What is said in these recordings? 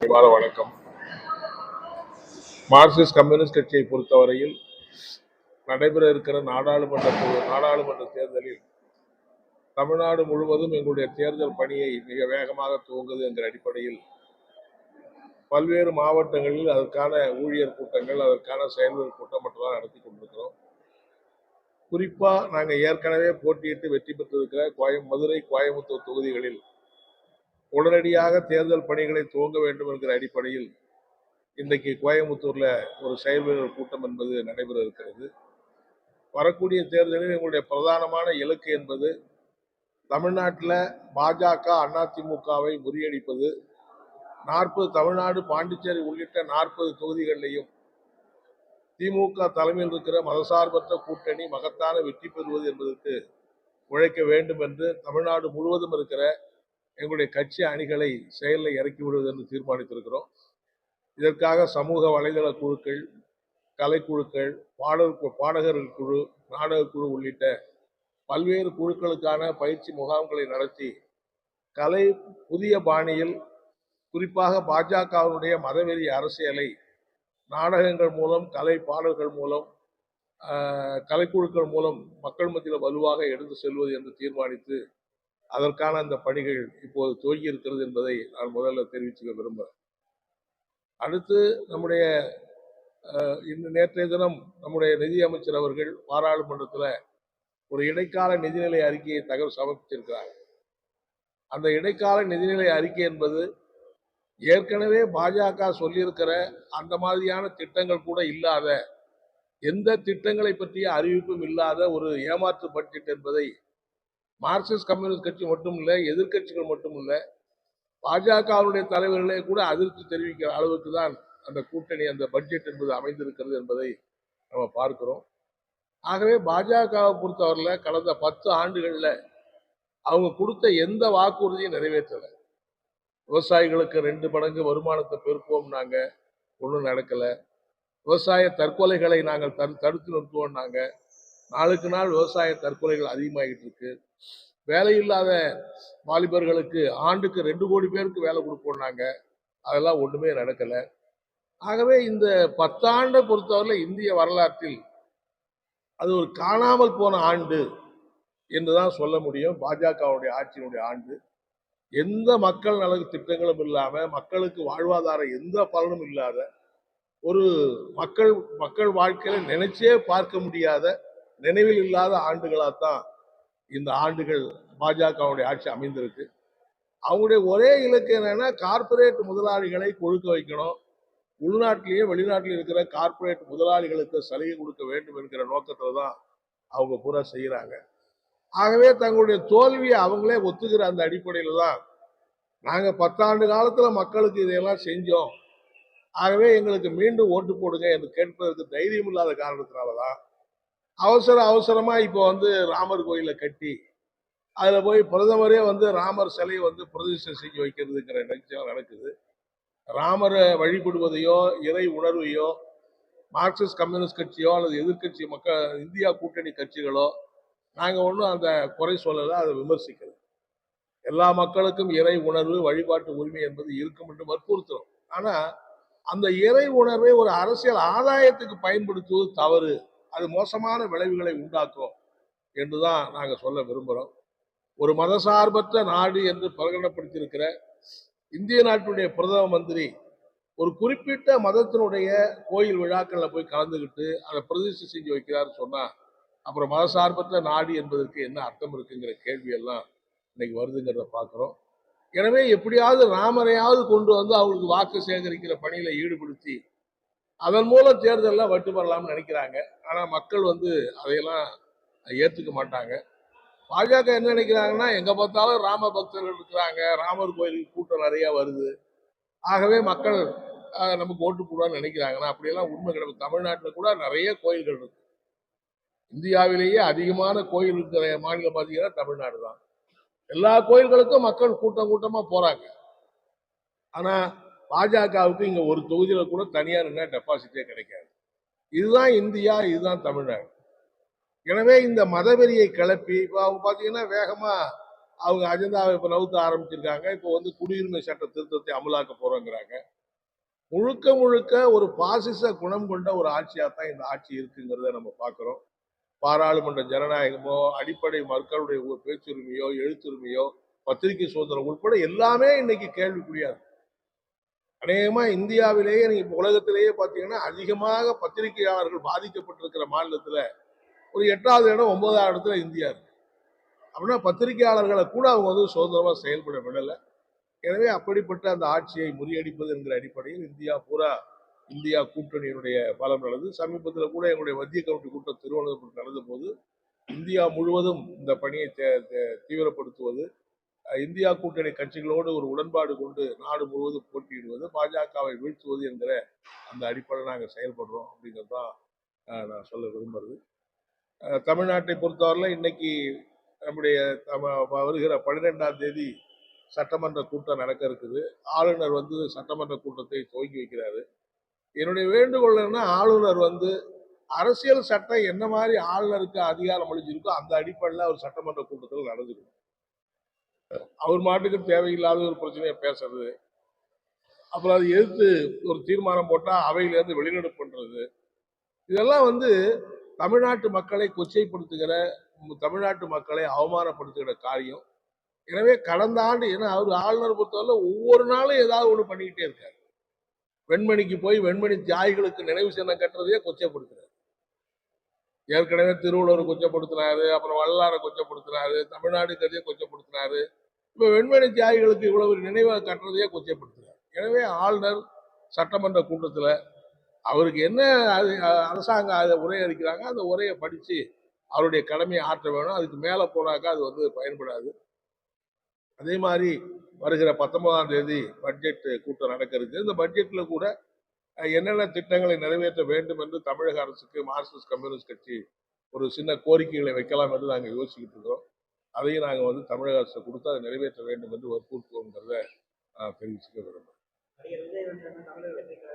வார வணக்கம். Marxist communist கட்சியை பொறுத்தவரையில் நடைபெற இருக்கிற நாடாளுமன்ற நாடாளுமன்ற தேர்தலில் தமிழ்நாடு முழுவதும் எங்களுடைய தேர்தல் பணியை மிக வேகமாக துவங்குது என்கிற அடிப்படையில் பல்வேறு மாவட்டங்களில் அதற்கான ஊழியர் கூட்டங்கள் அதற்கான செயல்கள் கூட்டம் மட்டும்தான் நடத்தி கொண்டிருக்கிறோம். குறிப்பாக நாங்கள் ஏற்கனவே போட்டியிட்டு வெற்றி பெற்றிருக்கிற கோயம் மதுரை கோயம்புத்தூர் தொகுதிகளில் உடனடியாக தேர்தல் பணிகளை துவங்க வேண்டும் என்கிற அடிப்படையில் இன்றைக்கு கோயம்புத்தூரில் ஒரு செயல்வீரர் கூட்டம் என்பது நடைபெற இருக்கிறது வரக்கூடிய தேர்தலில் எங்களுடைய பிரதானமான இலக்கு என்பது தமிழ்நாட்டில் பாஜக அதிமுகவை முறியடிப்பது நாற்பது தமிழ்நாடு பாண்டிச்சேரி உள்ளிட்ட நாற்பது தொகுதிகளிலையும் திமுக தலைமையில் இருக்கிற மதசார்பற்ற கூட்டணி மகத்தான வெற்றி பெறுவது என்பதற்கு உழைக்க வேண்டும் என்று தமிழ்நாடு முழுவதும் இருக்கிற எங்களுடைய கட்சி அணிகளை செயலில் இறக்கி விடுவது என்று தீர்மானித்திருக்கிறோம். இதற்காக சமூக வலைதள குழுக்கள் கலைக்குழுக்கள் பாடல் கு- பாடகர்கள் குழு நாடக குழு உள்ளிட்ட பல்வேறு குழுக்களுக்கான பயிற்சி முகாம்களை நடத்தி கலை புதிய பாணியில் குறிப்பாக பாஜகவினுடைய மதவெறி அரசியலை நாடகங்கள் மூலம் கலை பாடல்கள் மூலம் கலைக்குழுக்கள் மூலம் மக்கள் மத்தியில் வலுவாக எடுத்து செல்வது என்று தீர்மானித்து அதற்கான அந்த பணிகள் இப்போது துவங்கி இருக்கிறது என்பதை நான் முதல்ல தெரிவிச்சுக்க விரும்புகிறேன் அடுத்து நம்முடைய இன்று நேற்றைய தினம் நம்முடைய நிதி அமைச்சர் அவர்கள் பாராளுமன்றத்தில் ஒரு இடைக்கால நிதிநிலை அறிக்கையை தகவல் சமர்ப்பிச்சிருக்கிறார். அந்த இடைக்கால நிதிநிலை அறிக்கை என்பது ஏற்கனவே பாஜக சொல்லியிருக்கிற அந்த மாதிரியான திட்டங்கள் கூட இல்லாத எந்த திட்டங்களை பற்றிய அறிவிப்பும் இல்லாத ஒரு ஏமாற்று பட்ஜெட் என்பதை மார்க்சிஸ்ட் கம்யூனிஸ்ட் கட்சி மட்டும் இல்லை எதிர்க்கட்சிகள் மட்டும் இல்லை பாஜகவுடைய தலைவர்களே கூட அதிர்ச்சி தெரிவிக்கிற அளவுக்கு தான் அந்த கூட்டணி அந்த பட்ஜெட் என்பது அமைந்திருக்கிறது என்பதை நம்ம பார்க்கிறோம். ஆகவே பாஜகவை பொறுத்தவரையில் கடந்த பத்து ஆண்டுகளில் அவங்க கொடுத்த எந்த வாக்குறுதியும் நிறைவேற்றலை. விவசாயிகளுக்கு ரெண்டு மடங்கு வருமானத்தை பெருக்குவோம்னாங்க ஒன்றும் நடக்கலை. விவசாய தற்கொலைகளை நாங்கள் தடு தடுத்து நிறுத்துவோம்னாங்க நாளுக்கு நாள் விவசாய தற்கொலைகள் அதிகமாகிட்டு இருக்கு. வேலையில்லாத வாலிபர்களுக்கு ஆண்டுக்கு ரெண்டு கோடி பேருக்கு வேலை கொடுப்போம் நாங்கள் அதெல்லாம் ஒன்றுமே நடக்கலை. ஆகவே இந்த பத்தாண்டை பொறுத்தவரையில் இந்திய வரலாற்றில் அது ஒரு காணாமல் போன ஆண்டு என்று தான் சொல்ல முடியும். பாஜகவுடைய ஆட்சியினுடைய ஆண்டு. எந்த மக்கள் நல திட்டங்களும் இல்லாமல் மக்களுக்கு வாழ்வாதாரம் எந்த பலனும் இல்லாத ஒரு மக்கள் மக்கள் வாழ்க்கையில நினைச்சே பார்க்க முடியாத நினைவில் இல்லாத ஆண்டுகளாத்தான் இந்த ஆண்டுகள் பாஜகவுடைய ஆட்சி அமைந்திருக்கு. அவங்களுடைய ஒரே இலக்கு என்னன்னா கார்ப்பரேட் முதலாளிகளை கொழுக்க வைக்கணும். உள்நாட்டிலேயே வெளிநாட்டில் இருக்கிற கார்ப்பரேட் முதலாளிகளுக்கு சலுகை கொடுக்க வேண்டும் என்கிற நோக்கத்துல தான் அவங்க பூரா செய்கிறாங்க ஆகவே தங்களுடைய தோல்வியை அவங்களே ஒத்துக்கிற அந்த அடிப்படையில் தான் நாங்கள் பத்தாண்டு காலத்தில் மக்களுக்கு இதையெல்லாம் செஞ்சோம். ஆகவே எங்களுக்கு மீண்டும் ஓட்டு போடுங்க என்று கேட்பதற்கு தைரியம் இல்லாத காரணத்தினாலதான் அவசர அவசரமா இப்போ வந்து ராமர் கோயிலை கட்டி அதில் போய் பிரதமரே வந்து ராமர் சிலையை வந்து பிரதிஷ்டை செஞ்சு வைக்கிறதுங்கிற நிகழ்ச்சியாக நடக்குது. ராமரை வழிபடுவதையோ இறை உணர்வையோ மார்க்சிஸ்ட் கம்யூனிஸ்ட் கட்சியோ அல்லது எதிர்க்கட்சி மக்கள் இந்தியா கூட்டணி கட்சிகளோ நாங்கள் ஒன்றும் அந்த குறை சொல்லலை அதை விமர்சிக்கிறது எல்லா மக்களுக்கும் இறை உணர்வு வழிபாட்டு உரிமை என்பது இருக்கும் என்று வற்புறுத்துறோம். ஆனால் அந்த இறை உணர்வை ஒரு அரசியல் ஆதாயத்துக்கு பயன்படுத்துவது தவறு. அது மோசமான விளைவுகளை உண்டாக்கும் என்றுதான் நாங்கள் சொல்ல விரும்புகிறோம் ஒரு மதசார்பற்ற நாடு என்று பிரகடனப்படுத்தியிருக்கிற இந்திய நாட்டினுடைய பிரதம மந்திரி ஒரு குறிப்பிட்ட மதத்தினுடைய கோயில் விழாக்களில் போய் கலந்துக்கிட்டு அதை பிரதிஷ்டை செஞ்சு வைக்கிறாருன்னு சொன்னால் அப்புறம் மதசார்பற்ற நாடு என்பதற்கு என்ன அர்த்தம் இருக்குங்கிற கேள்வியெல்லாம் இன்னைக்கு வருதுங்கிறத பார்க்குறோம். எனவே எப்படியாவது ராமரையாவது கொண்டு வந்து அவங்களுக்கு வாக்கு சேகரிக்கிற பணியில் ஈடுபடுத்தி அதன் மூலம் தேர்தலில் வட்டு பெறலாம்னு நினைக்கிறாங்க. ஆனால் மக்கள் வந்து அதையெல்லாம் ஏற்றுக்க மாட்டாங்க. பாஜக என்ன நினைக்கிறாங்கன்னா எங்கே பார்த்தாலும் ராம பக்தர்கள் இருக்கிறாங்க. ராமர் கோயிலுக்கு கூட்டம் நிறையா வருது. ஆகவே மக்கள் நமக்கு ஓட்டு போடுவான்னு நினைக்கிறாங்கன்னா அப்படியெல்லாம் உண்மை கிடையாது. தமிழ்நாட்டில் கூட நிறைய கோயில்கள் இருக்கு. இந்தியாவிலேயே அதிகமான கோயில் இருக்கிற மாநிலம் பார்த்தீங்கன்னா தமிழ்நாடு தான். எல்லா கோயில்களுக்கும் மக்கள் கூட்டம் கூட்டமாக போகிறாங்க ஆனால் பாஜகவுக்கு இங்கே ஒரு தொகுதியில் கூட தனியார் என்ன டெபாசிட்டே கிடைக்காது. இதுதான் இந்தியா இதுதான் தமிழ்நாடு. எனவே இந்த மதவெறியை கிளப்பி இப்போ அவங்க பார்த்தீங்கன்னா வேகமாக அவங்க அஜெண்டாவை இப்போ நவுத்த ஆரம்பிச்சிருக்காங்க. இப்போ வந்து குடியுரிமை சட்ட திருத்தத்தை அமலாக்க போகிறோங்கிறாங்க முழுக்க முழுக்க ஒரு பாசிச குணம் கொண்ட ஒரு ஆட்சியாக தான் இந்த ஆட்சி இருக்குங்கிறத நம்ம பார்க்குறோம் பாராளுமன்ற ஜனநாயகமோ அடிப்படை மக்களுடைய பேச்சுரிமையோ எழுத்துரிமையோ பத்திரிகை சுதந்திரம் உட்பட எல்லாமே இன்னைக்கு கேள்விக்குரியாது அநேகமா இந்தியாவிலேயே நீங்க இப்போ உலகத்திலேயே பாத்தீங்கன்னா அதிகமாக பத்திரிகையாளர்கள் பாதிக்கப்பட்டிருக்கிற மாநிலத்துல ஒரு எட்டாவது இடம் ஒன்பதாவது இடத்துல இந்தியா இருக்கு. அப்படின்னா பத்திரிகையாளர்களை கூட அவங்க வந்து சுதந்திரமா செயல்பட விடலை. எனவே அப்படிப்பட்ட அந்த ஆட்சியை முறியடிப்பது என்கிற அடிப்படையில் இந்தியா பூரா இந்தியா கூட்டணியினுடைய பலம் நடந்தது. சமீபத்தில் கூட எங்களுடைய மத்திய கமிட்டி கூட்டம் திருவனந்தபுரம் நடந்த போது இந்தியா முழுவதும் இந்த பணியை தே- தீவிரப்படுத்துவது இந்தியா கூட்டணி கட்சிகளோடு ஒரு உடன்பாடு கொண்டு நாடு முழுவதும் போட்டியிடுவது பாஜகவை வீழ்த்துவது என்கிற அந்த அடிப்படையில் நாங்கள் செயல்படுறோம் அப்படிங்கிறது தான் நான் சொல்ல விரும்புறது. தமிழ்நாட்டை பொறுத்தவரையில் இன்னைக்கு நம்முடைய தம- வருகிற பன்னிரெண்டாம் தேதி சட்டமன்ற கூட்டம் நடக்க இருக்குது. ஆளுநர் வந்து சட்டமன்ற கூட்டத்தை துவங்கி வைக்கிறாரு. என்னுடைய வேண்டுகோள் என்ன ஆளுநர் வந்து அரசியல் சட்டம் என்ன மாதிரி ஆளுநருக்கு அதிகாரம் அளிச்சிருக்கோ அந்த அடிப்படையில் அவர் சட்டமன்ற கூட்டத்தில் நடந்துக்கணும். அவர் மாட்டுக்கு தேவையில்லாத ஒரு பிரச்சனையை பேசுறது. அப்புறம் அதை எதிர்த்து ஒரு தீர்மானம் போட்டால் அவையிலேருந்து வெளிநடப்பு பண்ணுறது இதெல்லாம் வந்து தமிழ்நாட்டு மக்களை கொச்சைப்படுத்துகிற தமிழ்நாட்டு மக்களை அவமானப்படுத்துகிற காரியம். எனவே கடந்த ஆண்டு ஏன்னா அவர் ஆளுநர் பொறுத்தவரை ஒவ்வொரு நாளும் ஏதாவது ஒன்று பண்ணிக்கிட்டே இருக்காரு. வெண்மணிக்கு போய் வெண்மணி தியாகிகளுக்கு நினைவு சின்னம் கட்டுறதையே கொச்சைப்படுத்துறாரு. ஏற்கனவே திருவள்ளுவர் கொச்சப்படுத்தினாரு அப்புறம் வள்ளாரை கொச்சப்படுத்தினாரு தமிழ்நாடு கதையை கொச்சப்படுத்தினாரு. இப்போ வெண்மணி தியாகிகளுக்கு இவ்வளவு நினைவாக கட்டுறதையே கொச்சைப்படுத்துகிறார் எனவே ஆளுநர் சட்டமன்ற கூட்டத்தில் அவருக்கு என்ன அது அரசாங்கம் அதை உரை அளிக்கிறாங்க அந்த உரையை படித்து அவருடைய கடமையை ஆற்ற வேணும். அதுக்கு மேலே போனாக்கா அது வந்து பயன்படாது. அதே மாதிரி வருகிற பத்தொன்பதாம் தேதி பட்ஜெட் கூட்டம் நடக்க இந்த பட்ஜெட்டில் கூட என்னென்ன திட்டங்களை நிறைவேற்ற வேண்டும் என்று தமிழக அரசுக்கு மார்க்சிஸ்ட் கம்யூனிஸ்ட் கட்சி ஒரு சின்ன கோரிக்கைகளை வைக்கலாம் என்று நாங்கள் யோசிக்கிட்டு இருக்கிறோம். அதையும் நாங்கள் வந்து தமிழக அரசு கொடுத்து அதை நிறைவேற்ற வேண்டும் என்று வற்புறுத்துவோங்கிறத தெரிவிச்சுக்க விரும்புகிறேன் விஜய் கட்சியை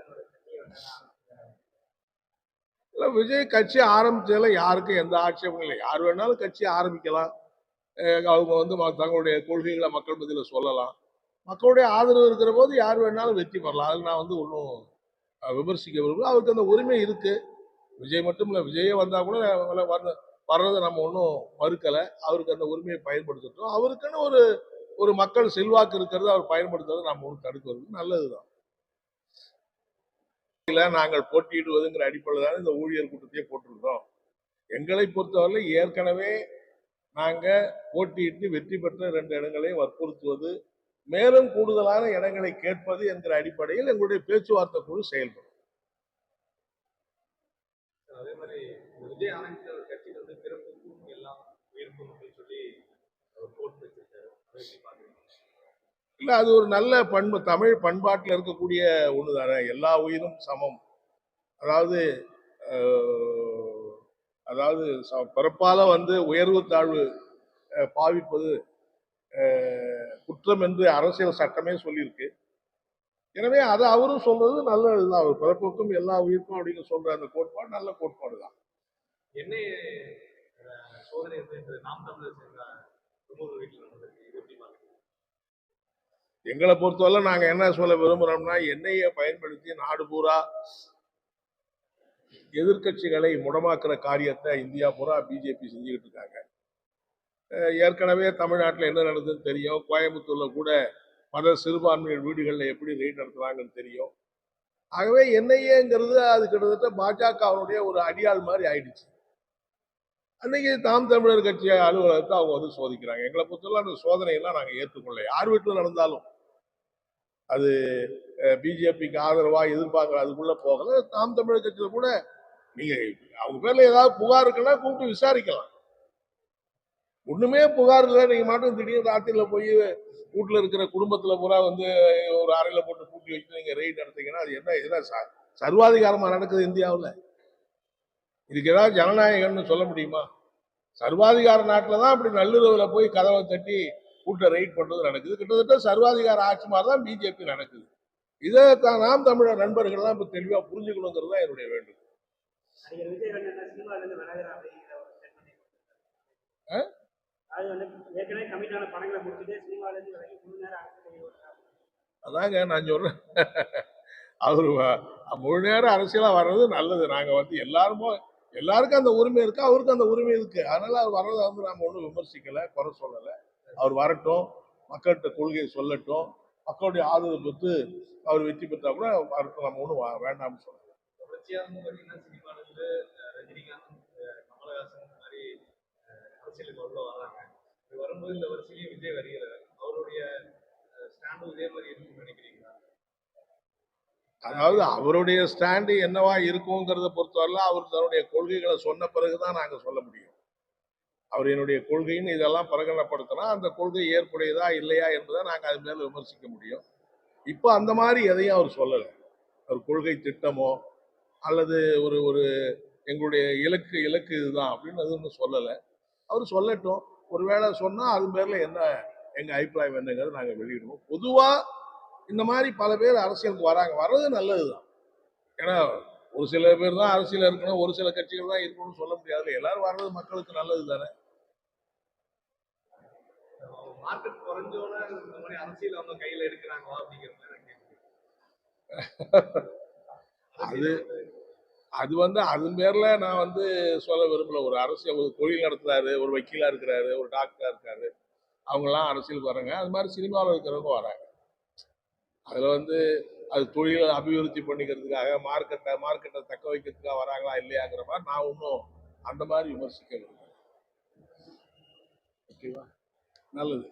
இல்லை விஜய் கட்சி ஆரம்பிச்சதுல யாருக்கும் எந்த ஆட்சேபமும் இல்லை. யார் வேணாலும் கட்சி ஆரம்பிக்கலாம். அவங்க வந்து ம- தங்களுடைய கொள்கைகளை மக்கள் மத்தியில் சொல்லலாம். மக்களுடைய ஆதரவு இருக்கிற போது யார் வேணாலும் வெற்றி பெறலாம். அதில் நான் வந்து ஒன்றும் விமர்சிக்க விரும்பல. அவருக்கு அந்த உரிமை இருக்குது விஜய் மட்டும் இல்லை விஜயே வந்தால் கூட வர- வர்றதை நம்ம ஒன்றும் மறுக்கலை. அவருக்கு அந்த உரிமையை பயன்படுத்தட்டும். அவருக்குன்னு ஒரு ஒரு மக்கள் செல்வாக்கு இருக்கிறது அவர் பயன்படுத்துறதை நம்ம ஒன்றும் தடுக்கிறது நல்லதுதான். இல்லை நாங்கள் போட்டியிடுவதுங்கிற அடிப்படையில் தான் இந்த ஊழியர் கூட்டத்தையே போட்டிருக்கிறோம். எங்களை பொறுத்தவரை ஏற்கனவே நாங்கள் போட்டியிட்டு வெற்றி பெற்ற ரெண்டு இடங்களை வற்புறுத்துவது மேலும் கூடுதலான இடங்களை கேட்பது என்கிற அடிப்படையில் எங்களுடைய பேச்சுவார்த்தை குழு செயல்படும். அதே மாதிரி இந்த விஜய் ஆரம்பித்த ஒரு கட்சிக்கு வந்து பிறப்புக்கும் எல்லாம் உயிருக்கும் அப்படின்னு சொல்லி ஒரு கோட் வச்சிருக்காரு அதை எப்படி பாக்குறீங்க இல்லை அது ஒரு நல்ல பண்பு. தமிழ் பண்பாட்டில் இருக்கக்கூடிய ஒன்று தானே எல்லா உயிரும் சமம். அதாவது அதாவது ச- பிறப்பால வந்து உயர்வு தாழ்வு பாவிப்பது குற்றம் என்று அரசியல் சட்டமே சொல்லியிருக்கு. எனவே அதை அவரும் சொல்றது நல்லதுதான். அவர் பிறப்புக்கும் எல்லா உயிருக்கும் அப்படின்னு சொல்ற அந்த கோட்பாடு நல்ல கோட்பாடு தான் என்ன சோதனை நாம் தமிழர் சேர்ந்த தொண்ணூறு வீட்டில் நடந்திருக்கு இது எப்படி பாக்குறீங்க எங்களை பொறுத்தவரை நாங்கள் என்ன சொல்ல விரும்புகிறோம்னா எண்ணெயை பயன்படுத்தி நாடு பூரா எதிர்க்கட்சிகளை முடமாக்குற காரியத்தை இந்தியா பூரா பிஜேபி செஞ்சுக்கிட்டு இருக்காங்க. ஏற்கனவே தமிழ்நாட்டில் என்ன நடந்ததுன்னு தெரியும். கோயம்புத்தூரில் கூட மத சிறுபான்மையர் வீடுகளில் எப்படி ரெய்ட் நடத்துகிறாங்கன்னு தெரியும். ஆகவே என்ஐஏங்கிறது அது கிட்டத்தட்ட பாஜகவினுடைய ஒரு அடியாள் மாதிரி ஆயிடுச்சு. அன்னைக்கு தாம் தமிழர் கட்சி அலுவலகத்தை அவங்க வந்து சோதிக்கிறாங்க. எங்களை பொறுத்தவரை அந்த சோதனையெல்லாம் நாங்கள் ஏற்றுக்கொள்ள யார் வீட்டில் நடந்தாலும் அது பிஜேபிக்கு ஆதரவா எதிர்பார்க்கல அதுக்குள்ள போகல. தாம் தமிழர் கட்சியில கூட நீங்க அவங்க பேர்ல ஏதாவது புகார் இருக்குன்னா கூப்பிட்டு விசாரிக்கலாம். ஒண்ணுமே புகார் இல்லை. நீங்க மட்டும் திடீர்னு ராத்திரியில் போய் வீட்டுல இருக்கிற குடும்பத்துல பூரா வந்து ஒரு அறையில போட்டு பூட்டி வச்சு நீங்க ரெய்ட் நடத்தீங்கன்னா அது என்ன என்ன ச- சர்வாதிகாரமா நடக்குது இந்தியாவில்? இதுக்கு ஏதாவது ஜனநாயகம்னு சொல்ல முடியுமா? சர்வாதிகார நாட்டில் தான் அப்படி நள்ளிரவில் போய் கதவை தட்டி கூட்ட ரைட் பண்றது நடக்குது. கிட்டத்தட்ட சர்வாதிகார ஆட்சி மாதிரி தான் பிஜேபி நடக்குது. இதை தான் நாம் தமிழர் நண்பர்கள்லாம் இப்போ தெளிவா புரிஞ்சுக்கணுங்கிறது தான் என்னுடைய வேண்டும் அதாங்க நான் சொல்றேன். அவர் முழு நேரம் அரசியலா வர்றது நல்லது. நாங்க வந்து எல்லாருமோ எல்லாருக்கும் அந்த உரிமை இருக்கு அவருக்கு அந்த உரிமை இருக்கு. அதனால அவர் வர்றதை வந்து நாம ஒன்றும் விமர்சிக்கல குறை சொல்லல. அவர் வரட்டும் மக்கள்கிட்ட கொள்கையை சொல்லட்டும் மக்களுடைய ஆதரவு பெற்று அவர் வெற்றி பெற்றா கூட வரட்டும் நம்ம ஒன்றும் வேண்டாம்னு அஹ், அரசியலுக்கு உள்ள இப்படி வரும்போது இந்த வரிசையிலேயே விஜய் வருகிறார். அவருடைய ஸ்டாண்டும் இதே மாதிரி இருக்கும்னு நினைக்கிறீங்களா? அதாவது அவருடைய ஸ்டாண்டு என்னவா இருக்குங்கிறத பொறுத்தவரை அவர் தன்னுடைய கொள்கைகளை சொன்ன பிறகுதான் நாங்க சொல்ல முடியும். அவர் என்னுடைய கொள்கைன்னு இதெல்லாம் பிரகடனப்படுத்தினா அந்த கொள்கை ஏற்புடையதா இல்லையா என்பதை நாங்கள் அது மேலே விமர்சிக்க முடியும். இப்போ அந்த மாதிரி எதையும் அவர் சொல்லலை. அவர் கொள்கை திட்டமோ அல்லது ஒரு ஒரு எங்களுடைய இலக்கு இலக்கு இதுதான் அப்படின்னு அது ஒன்றும் சொல்லலை. அவர் சொல்லட்டும். ஒருவேளை சொன்னால் அது பேர்ல என்ன எங்கள் அபிப்பிராயம் என்னங்கிறத நாங்கள் வெளியிடுவோம். பொதுவாக இந்த மாதிரி பல பேர் அரசியலுக்கு வராங்க. வர்றது நல்லது தான் ஏன்னா ஒரு சில பேர் தான் அரசியல் இருக்கணும் ஒரு சில கட்சிகள் தான் இருக்கணும்னு சொல்ல முடியாது. எல்லாரும் வர்றது மக்களுக்கு நல்லது தானே மார்க்கெட் குறைஞ்சோட இந்த மாதிரி அரசியல் அவங்க கையில எடுக்கிறாங்களா அப்படிங்கிற மாதிரி அது அது வந்து அது பேர்ல நான் வந்து சொல்ல விரும்பல. ஒரு அரசியல் ஒரு தொழில் நடத்துறாரு ஒரு வக்கீலா இருக்கிறாரு ஒரு டாக்டரா இருக்காரு. அவங்கெல்லாம் அரசியலுக்கு வராங்க. அது மாதிரி சினிமாவில் இருக்கிறவங்க வராங்க. அதுல வந்து அது தொழிலை அபிவிருத்தி பண்ணிக்கிறதுக்காக மார்க்கெட்டை மார்க்கெட்டை தக்க வைக்கிறதுக்காக வராங்களா இல்லையாங்கிற மாதிரி நான் இன்னும் அந்த மாதிரி விமர்சிக்க விரும்புகிறேன் ஓகேவா? நல்லது.